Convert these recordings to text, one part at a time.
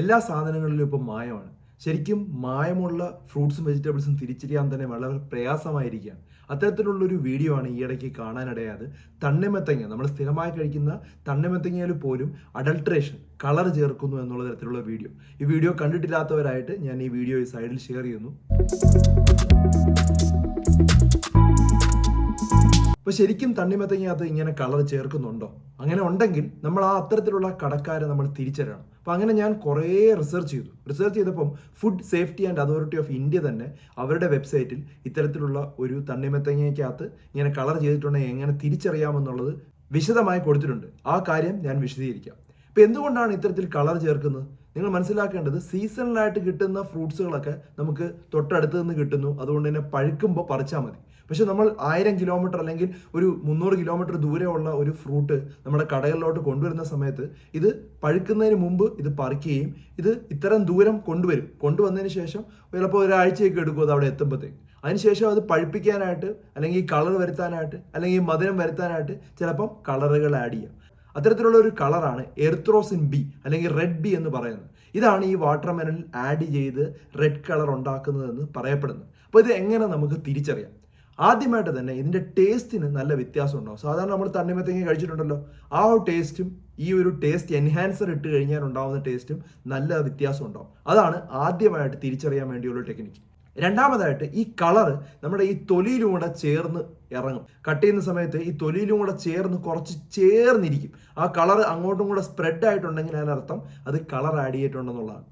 എല്ലാ സാധനങ്ങളിലും ഇപ്പം മായമാണ്. ശരിക്കും മായമുള്ള ഫ്രൂട്ട്സും വെജിറ്റബിൾസും തിരിച്ചറിയാൻ തന്നെ വളരെ പ്രയാസമായിരിക്കുകയാണ്. അത്തരത്തിലുള്ളൊരു വീഡിയോ ആണ് ഈ ഇടയ്ക്ക് കാണാനിടയാത് തണ്ണിമത്തങ്ങ നമ്മൾ സ്ഥിരമായി കഴിക്കുന്ന തണ്ണിമത്തങ്ങയിൽ പോലും അഡൾട്രേഷൻ കളർ ചേർക്കുന്നു എന്നുള്ള തരത്തിലുള്ള വീഡിയോ. ഈ വീഡിയോ കണ്ടിട്ടില്ലാത്തവരായിട്ട് ഞാൻ ഈ വീഡിയോ ഈ സൈഡിൽ ഷെയർ ചെയ്യുന്നു. അപ്പോൾ ശരിക്കും തണ്ണിമത്തങ്ങാത്ത ഇങ്ങനെ കളർ ചേർക്കുന്നുണ്ടോ? അങ്ങനെ ഉണ്ടെങ്കിൽ നമ്മൾ ആ അത്തരത്തിലുള്ള കടക്കാരെ നമ്മൾ തിരിച്ചറിയണം. അപ്പോൾ അങ്ങനെ ഞാൻ കുറേ റിസർച്ച് ചെയ്തു. റിസർച്ച് ചെയ്തപ്പം food safety and authority of India തന്നെ അവരുടെ വെബ്സൈറ്റിൽ ഇത്തരത്തിലുള്ള ഒരു തണ്ണിമത്തങ്ങയ്ക്കകത്ത് ഇങ്ങനെ കളർ ചെയ്തിട്ടുണ്ടെങ്കിൽ എങ്ങനെ തിരിച്ചറിയാമെന്നുള്ളത് വിശദമായി കൊടുത്തിട്ടുണ്ട്. ആ കാര്യം ഞാൻ വിശദീകരിക്കാം. അപ്പോൾ എന്തുകൊണ്ടാണ് ഇത്തരത്തിൽ കളർ ചേർക്കുന്നത്? നിങ്ങൾ മനസ്സിലാക്കേണ്ടത് സീസണലായിട്ട് കിട്ടുന്ന ഫ്രൂട്ട്സുകളൊക്കെ നമുക്ക് തൊട്ടടുത്ത് നിന്ന് കിട്ടുന്നു. അതുകൊണ്ട് തന്നെ പഴുക്കുമ്പോൾ പറിച്ചാൽ മതി. പക്ഷെ നമ്മൾ ആയിരം കിലോമീറ്റർ അല്ലെങ്കിൽ ഒരു മുന്നൂറ് കിലോമീറ്റർ ദൂരെയുള്ള ഒരു ഫ്രൂട്ട് നമ്മുടെ കടകളിലോട്ട് കൊണ്ടുവരുന്ന സമയത്ത് ഇത് പഴുക്കുന്നതിന് മുമ്പ് ഇത് പറിക്കുകയും ഇത് ഇത്തരം ദൂരം കൊണ്ടുവരും. കൊണ്ടുവന്നതിന് ശേഷം ചിലപ്പോൾ ഒരാഴ്ചയൊക്കെ എടുക്കും അത് അവിടെ എത്തുമ്പോഴത്തേക്ക്. അതിനുശേഷം അത് പഴുപ്പിക്കാനായിട്ട് അല്ലെങ്കിൽ കളർ വരുത്താനായിട്ട് അല്ലെങ്കിൽ മധുരം വരുത്താനായിട്ട് ചിലപ്പം കളറുകൾ ആഡ് ചെയ്യാം. അത്തരത്തിലുള്ള ഒരു കളറാണ് എർത്രോസിൻ ബി അല്ലെങ്കിൽ റെഡ് ബി എന്ന് പറയുന്നത്. ഇതാണ് ഈ വാട്ടർ ആഡ് ചെയ്ത് റെഡ് കളർ ഉണ്ടാക്കുന്നതെന്ന് പറയപ്പെടുന്നത്. അപ്പോൾ ഇത് എങ്ങനെ നമുക്ക് തിരിച്ചറിയാം? ആദ്യമായിട്ട് തന്നെ ഇതിന്റെ ടേസ്റ്റിന് നല്ല വ്യത്യാസം ഉണ്ടാവും സാധാരണ നമ്മൾ തണ്ണിമത്തങ്ങ കഴിച്ചിട്ടുണ്ടല്ലോ. ആ ഒരു ടേസ്റ്റും ഈ ഒരു ടേസ്റ്റ് എൻഹാൻസർ ഇട്ട് കഴിഞ്ഞാൽ ഉണ്ടാവുന്ന ടേസ്റ്റും നല്ല വ്യത്യാസം ഉണ്ടാവും അതാണ് ആദ്യമായിട്ട് തിരിച്ചറിയാൻ വേണ്ടിയുള്ള ടെക്നിക്ക് രണ്ടാമതായിട്ട് ഈ കളർ നമ്മുടെ ഈ തൊലിയിലും കൂടെ ചേർന്ന് ഇറങ്ങും. കട്ട് ചെയ്യുന്ന സമയത്ത് ഈ തൊലിയിലും കൂടെ ചേർന്ന് കുറച്ച് ചേർന്നിരിക്കും. ആ കളർ അങ്ങോട്ടും കൂടെ സ്പ്രെഡ് ആയിട്ടുണ്ടെങ്കിൽ അതിനർത്ഥം അത് കളർ ആഡ് ചെയ്തിട്ടുണ്ടെന്നുള്ളതാണ്.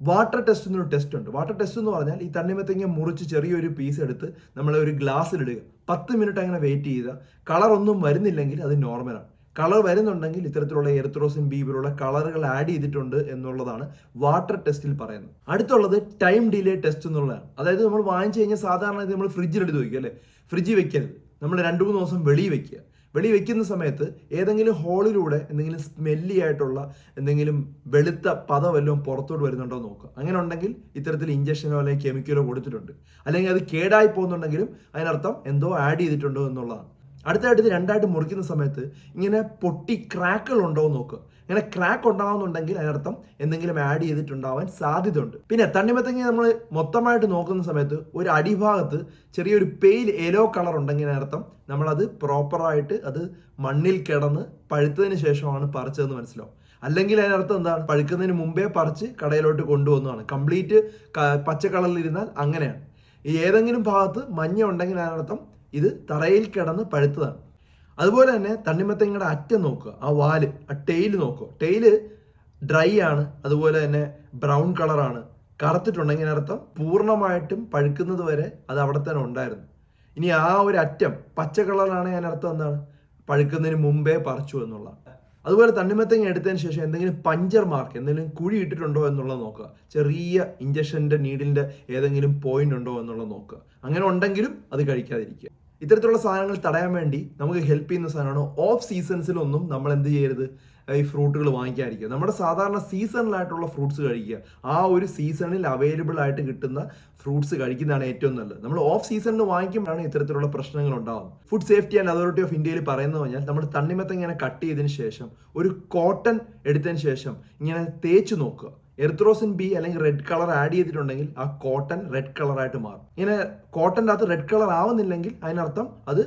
വാട്ടർ ടെസ്റ്റ് എന്നൊരു ടെസ്റ്റ് ഉണ്ട്. വാട്ടർ ടെസ്റ്റ് എന്ന് പറഞ്ഞാൽ ഈ തണ്ണിമത്തങ്ങ മുറിച്ച് ചെറിയൊരു പീസ് എടുത്ത് നമ്മൾ ഒരു ഗ്ലാസ്സിലിടുക പത്ത് മിനിറ്റ് അങ്ങനെ വെയിറ്റ് ചെയ്യുക കളർ ഒന്നും വരുന്നില്ലെങ്കിൽ അത് നോർമലാണ് കളർ വരുന്നുണ്ടെങ്കിൽ ഇത്തരത്തിലുള്ള എർത്രോസിൻ ബീബിലുള്ള കളറുകൾ ആഡ് ചെയ്തിട്ടുണ്ട് എന്നുള്ളതാണ് വാട്ടർ ടെസ്റ്റിൽ പറയുന്നത്. അടുത്തുള്ളത് ടൈം ഡിലേ ടെസ്റ്റ് എന്നുള്ളതാണ്. അതായത് നമ്മൾ വാങ്ങിച്ചു കഴിഞ്ഞാൽ സാധാരണ നമ്മൾ ഫ്രിഡ്ജിൽ എടുത്ത് വയ്ക്കുക അല്ലേ? ഫ്രിഡ്ജിൽ വെക്കരുത്. നമ്മൾ രണ്ട് മൂന്ന് ദിവസം വെളിയിൽ വെക്കുക. വെളി വെക്കുന്ന സമയത്ത് ഏതെങ്കിലും ഹോളിലൂടെ എന്തെങ്കിലും സ്മെല്ലി ആയിട്ടുള്ള എന്തെങ്കിലും വെളുത്ത പത വല്ലതും പുറത്തോട്ട് വരുന്നുണ്ടോ നോക്കുക. അങ്ങനെ ഉണ്ടെങ്കിൽ ഇത്തരത്തിൽ ഇഞ്ചക്ഷനോ അല്ലെങ്കിൽ കെമിക്കലോ കൊടുത്തിട്ടുണ്ട്. അല്ലെങ്കിൽ അത് കേടായി പോകുന്നുണ്ടെങ്കിലും അതിനർത്ഥം എന്തോ ആഡ് ചെയ്തിട്ടുണ്ടോ എന്നുള്ളതാണ്. അടുത്തായിട്ട് ഇത് രണ്ടായിട്ട് മുറിക്കുന്ന സമയത്ത് ഇങ്ങനെ പൊട്ടി ക്രാക്കുകൾ ഉണ്ടോ എന്ന് നോക്കുക. ഇങ്ങനെ ക്രാക്ക് ഉണ്ടാവുന്നുണ്ടെങ്കിൽ അതിനർത്ഥം എന്തെങ്കിലും ആഡ് ചെയ്തിട്ടുണ്ടാവാൻ സാധ്യതയുണ്ട്. പിന്നെ തണ്ണിമത്തങ്ങ നമ്മൾ മൊത്തമായിട്ട് നോക്കുന്ന സമയത്ത് ഒരു അടിഭാഗത്ത് ചെറിയൊരു പെയിൽ യെല്ലോ കളർ ഉണ്ടെങ്കിൽ അതിനർത്ഥം നമ്മളത് പ്രോപ്പറായിട്ട് അത് മണ്ണിൽ കിടന്ന് പഴുത്തതിന് ശേഷമാണ് പറിച്ചതെന്ന് മനസ്സിലാവും. അല്ലെങ്കിൽ അതിനർത്ഥം എന്താണ്? പഴുക്കുന്നതിന് മുമ്പേ പറിച്ച് കടയിലോട്ട് കൊണ്ടുവന്നതാണ്. കംപ്ലീറ്റ് പച്ച കളറിലിരുന്നാൽ അങ്ങനെയാണ്. ഈ ഏതെങ്കിലും ഭാഗത്ത് മഞ്ഞ ഉണ്ടെങ്കിൽ അതിനർത്ഥം ഇത് തറയിൽ കിടന്ന് പഴുത്തതാണ്. അതുപോലെ തന്നെ തണ്ണിമത്തങ്ങയുടെ അറ്റം നോക്കുക ആ വാൽ ആ ടെയിൽ നോക്കുക. ടെയിൽ ഡ്രൈ ആണ് അതുപോലെ തന്നെ ബ്രൗൺ കളറാണ് കറുത്തിട്ടുണ്ടെങ്കിൽ അർത്ഥം പൂർണമായിട്ടും പഴുക്കുന്നത് വരെ അത് അവിടെ തന്നെ ഉണ്ടായിരുന്നു. ഇനി ആ ഒരു അറ്റം പച്ച കളറാണ് അതിനർത്ഥം എന്താണ്? പഴുക്കുന്നതിന് മുമ്പേ പറിച്ചു എന്നുള്ള. അതുപോലെ തണ്ണിമത്തങ്ങ എടുത്തതിന് ശേഷം എന്തെങ്കിലും പഞ്ചർ മാർക്ക് എന്തെങ്കിലും കുഴി ഇട്ടിട്ടുണ്ടോ എന്നുള്ളത് നോക്കുക. ചെറിയ ഇഞ്ചക്ഷന്റെ നീഡിലിന്റെ ഏതെങ്കിലും പോയിന്റ് ഉണ്ടോ എന്നുള്ളത് നോക്കുക. അങ്ങനെ ഉണ്ടെങ്കിലും അത് കഴിക്കാതിരിക്കുക. ഇത്തരത്തിലുള്ള സാധനങ്ങൾ തടയാൻ വേണ്ടി നമുക്ക് ഹെൽപ്പ് ചെയ്യുന്ന സാധനമാണ് ഓഫ് സീസൺസിലൊന്നും നമ്മൾ എന്ത് ചെയ്യരുത്? ഈ ഫ്രൂട്ടുകൾ വാങ്ങിക്കാതിരിക്കുക. നമ്മുടെ സാധാരണ സീസണിലായിട്ടുള്ള ഫ്രൂട്ട്സ് കഴിക്കുക. ആ ഒരു സീസണിൽ അവൈലബിൾ ആയിട്ട് കിട്ടുന്ന ഫ്രൂട്ട്സ് കഴിക്കുന്നതാണ് ഏറ്റവും നല്ലത്. നമ്മൾ ഓഫ് സീസണിൽ വാങ്ങിക്കുമ്പോഴാണ് ഇത്തരത്തിലുള്ള പ്രശ്നങ്ങൾ ഉണ്ടാകുന്നത് food safety and authority of ഇന്ത്യയിൽ പറയുന്നത് പറഞ്ഞാൽ നമ്മൾ തണ്ണിമത്തം ഇങ്ങനെ കട്ട് ചെയ്തതിന് ശേഷം ഒരു കോട്ടൺ എടുത്തതിന് ശേഷം ഇങ്ങനെ തേച്ച് നോക്കുക. എർത്രോസിൻ ബി അല്ലെങ്കിൽ റെഡ് കളർ ആഡ് ചെയ്തിട്ടുണ്ടെങ്കിൽ ആ കോട്ടൺ റെഡ് കളറായിട്ട് മാറും. ഇങ്ങനെ കോട്ടന്റെ അകത്ത് റെഡ് കളർ ആവുന്നില്ലെങ്കിൽ അതിനർത്ഥം അത്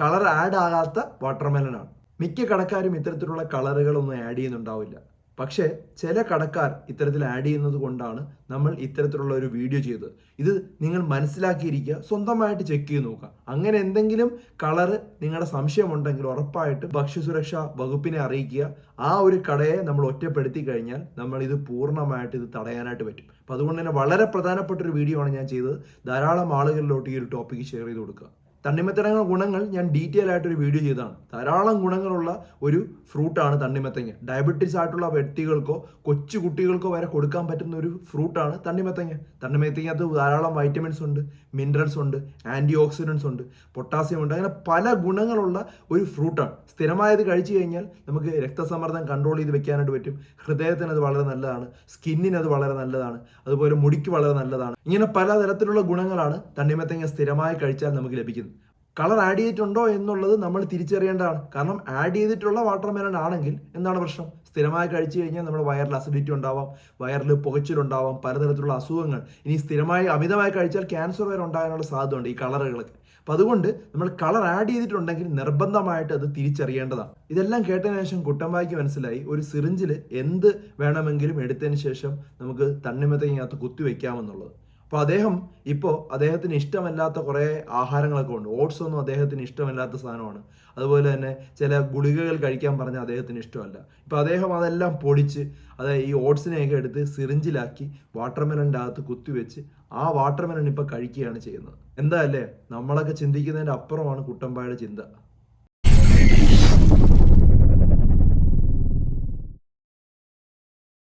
കളർ ആഡ് ആകാത്ത വാട്ടർമെലൺ ആണ്. മിക്ക കടക്കാരും ഇത്തരത്തിലുള്ള കളറുകളൊന്നും ആഡ് ചെയ്യുന്നുണ്ടാവില്ല. പക്ഷേ ചില കടക്കാർ ഇത്തരത്തിൽ ആഡ് ചെയ്യുന്നത് കൊണ്ടാണ് നമ്മൾ ഇത്തരത്തിലുള്ള ഒരു വീഡിയോ ചെയ്തത്. ഇത് നിങ്ങൾ മനസ്സിലാക്കിയിരിക്കുക സ്വന്തമായിട്ട് ചെക്ക് ചെയ്ത് നോക്കുക. അങ്ങനെ എന്തെങ്കിലും കളറ് നിങ്ങളുടെ സംശയമുണ്ടെങ്കിൽ ഉറപ്പായിട്ട് ഭക്ഷ്യസുരക്ഷാ വകുപ്പിനെ അറിയിക്കുക. ആ ഒരു കടയെ നമ്മൾ ഒറ്റപ്പെടുത്തി കഴിഞ്ഞാൽ നമ്മൾ ഇത് പൂർണമായിട്ട് ഇത് തടയാനായിട്ട് പറ്റും. അപ്പം അതുകൊണ്ട് തന്നെ വളരെ പ്രധാനപ്പെട്ട ഒരു വീഡിയോ ആണ് ഞാൻ ചെയ്തത്. ധാരാളം ആളുകളിലോട്ട് ഈ ഒരു ടോപ്പിക്ക് ഷെയർ ചെയ്ത് കൊടുക്കുക. തണ്ണിമത്തങ്ങ ഗുണങ്ങൾ ഞാൻ ഡീറ്റെയിൽ ആയിട്ടൊരു വീഡിയോ ചെയ്തതാണ്. ധാരാളം ഗുണങ്ങളുള്ള ഒരു ഫ്രൂട്ടാണ് തണ്ണിമത്തങ്ങ. ഡയബറ്റീസ് ആയിട്ടുള്ള വ്യക്തികൾക്കോ കൊച്ചു കുട്ടികൾക്കോ വരെ കൊടുക്കാൻ പറ്റുന്ന ഒരു ഫ്രൂട്ടാണ് തണ്ണിമത്തങ്ങ. തണ്ണിമത്തങ്ങത്ത് ധാരാളം വൈറ്റമിൻസ് ഉണ്ട് മിനറൽസ് ഉണ്ട് ആന്റി ഓക്സിഡൻസ് ഉണ്ട് പൊട്ടാസ്യം ഉണ്ട്. അങ്ങനെ പല ഗുണങ്ങളുള്ള ഒരു ഫ്രൂട്ടാണ് സ്ഥിരമായത് കഴിച്ചു കഴിഞ്ഞാൽ നമുക്ക് രക്തസമ്മർദ്ദം കൺട്രോൾ ചെയ്ത് വെക്കാനായിട്ട് പറ്റും. ഹൃദയത്തിന് അത് വളരെ നല്ലതാണ്. സ്കിന്നിന് അത് വളരെ നല്ലതാണ്. അതുപോലെ മുടിക്ക് വളരെ നല്ലതാണ്. ഇങ്ങനെ പലതരത്തിലുള്ള ഗുണങ്ങളാണ് തണ്ണിമത്തങ്ങ സ്ഥിരമായി കഴിച്ചാൽ നമുക്ക് ലഭിക്കുന്നത്. കളർ ആഡ് ചെയ്തിട്ടുണ്ടോ എന്നുള്ളത് നമ്മൾ തിരിച്ചറിയേണ്ടതാണ്. കാരണം ആഡ് ചെയ്തിട്ടുള്ള വാട്ടർ മെലൺ ആണെങ്കിൽ എന്താണ് പ്രശ്നം? സ്ഥിരമായി കഴിച്ചു കഴിഞ്ഞാൽ നമ്മുടെ വയറിൽ അസിഡിറ്റി ഉണ്ടാവാം വയറിൽ പുകച്ചിലുണ്ടാവാം പലതരത്തിലുള്ള അസുഖങ്ങൾ. ഇനി സ്ഥിരമായി അമിതമായി കഴിച്ചാൽ ക്യാൻസർ വരെ ഉണ്ടാകാനുള്ള സാധ്യതയുണ്ട് ഈ കളറുകളൊക്കെ. അപ്പം അതുകൊണ്ട് നമ്മൾ കളർ ആഡ് ചെയ്തിട്ടുണ്ടെങ്കിൽ നിർബന്ധമായിട്ട് അത് തിരിച്ചറിയേണ്ടതാണ്. ഇതെല്ലാം കേട്ടതിന് ശേഷം കുട്ടമ്പായ്ക്ക് മനസ്സിലായി ഒരു സിറിഞ്ചിൽ എന്ത് വേണമെങ്കിലും എടുത്തതിന് ശേഷം നമുക്ക് തണ്ണിമത്തങ്ങനകത്ത് കുത്തിവെക്കാമെന്നുള്ളത്. അപ്പോൾ അദ്ദേഹം ഇപ്പോൾ അദ്ദേഹത്തിന് ഇഷ്ടമല്ലാത്ത കുറേ ആഹാരങ്ങളൊക്കെ ഉണ്ട്. ഓട്സ് ഒന്നും അദ്ദേഹത്തിന് ഇഷ്ടമല്ലാത്ത സാധനമാണ്. അതുപോലെ തന്നെ ചില ഗുളികകൾ കഴിക്കാൻ പറഞ്ഞ അദ്ദേഹത്തിന് ഇഷ്ടമല്ല. ഇപ്പോൾ അദ്ദേഹം അതെല്ലാം പൊടിച്ച് അത് ഈ ഓട്സിനെയൊക്കെ എടുത്ത് സിറിഞ്ചിലാക്കി വാട്ടർമെലന്റെ അകത്ത് കുത്തിവെച്ച് ആ വാട്ടർമെലൺ ഇപ്പോൾ കഴിക്കുകയാണ് ചെയ്യുന്നത്. എന്താ അല്ലേ? നമ്മളൊക്കെ ചിന്തിക്കുന്നതിന്റെ അപ്പുറമാണ് കുട്ടമ്പായുടെ ചിന്ത.